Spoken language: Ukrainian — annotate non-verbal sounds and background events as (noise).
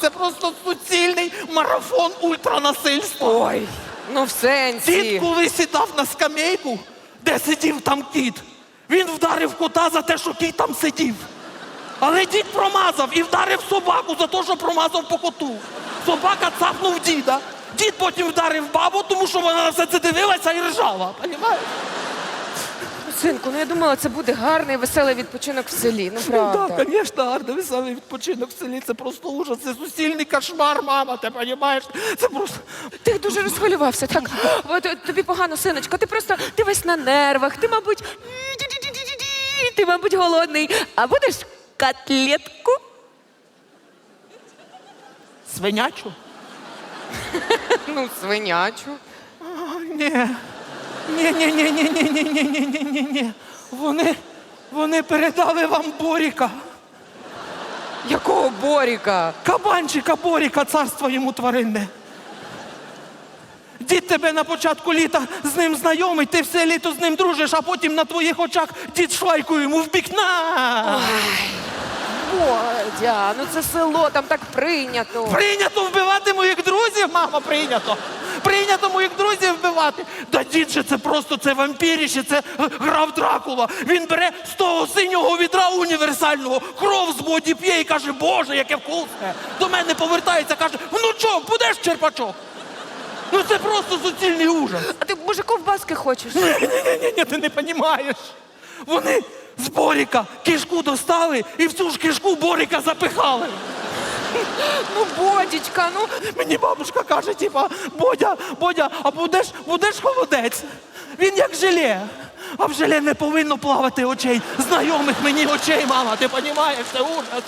Це просто суцільний марафон ультранасильства. Ой, ну в Дід, сенсі. коли сідав на скамейку, де сидів там кіт, він вдарив кота за те, що кіт там сидів. Але дід промазав і вдарив собаку за те, що промазав по коту. Собака цапнув діда. Дід потім вдарив бабу, тому що вона на все це дивилася і ржала. Понімаєш? Синку, ну я думала, це буде гарний, веселий відпочинок в селі. Ну правда. Так, звісно, гарний веселий відпочинок в селі. Це просто ужас, це суцільний кошмар, мама, ти розумієш? Це просто. Ти дуже розхвилювався. Так, от, тобі погано, синочко. Ти просто ти весь на нервах. Ти, мабуть, ти, мабуть, голодний. А будеш котлетку? Свинячу? Ну, свинячу. Ні. Ні, ні, ні, ні, ні, ні, ні, ні, ні, ні, ні. Вони, вони передали вам Боріка. Якого боріка? Кабанчика Боріка, царство йому тваринне. Дід тебе на початку літа з ним знайомий, ти все літо з ним дружиш, а потім на твоїх очах дід швайкою йому в бік на. Бодя, ну це село, там так прийнято. Прийнято вбивати моїх друзів, мама, прийнято. Прийнято моїх друзів вбивати. Да дід же це просто це вампіріще, це граф Дракула. Він бере з того синього відра універсального, кров з боді п'є і каже, Боже, яке вкусне. До мене повертається, каже, внучок, будеш черпачок? Ну це просто суцільний ужас. А ти, може, ковбаски хочеш? Ні, ні, ні, ні, ти не розумієш. Вони з Боріка кишку достали і в цю ж кишку Боріка запихали. (laughs) Ну, бодічка, ну. Мені бабушка каже, типа, Бодя, Бодя, а будеш, будеш холодець? Він як желе. А в желе не повинно плавати очей. Знайомих мені очей, мама, ти розумієш, це ужас.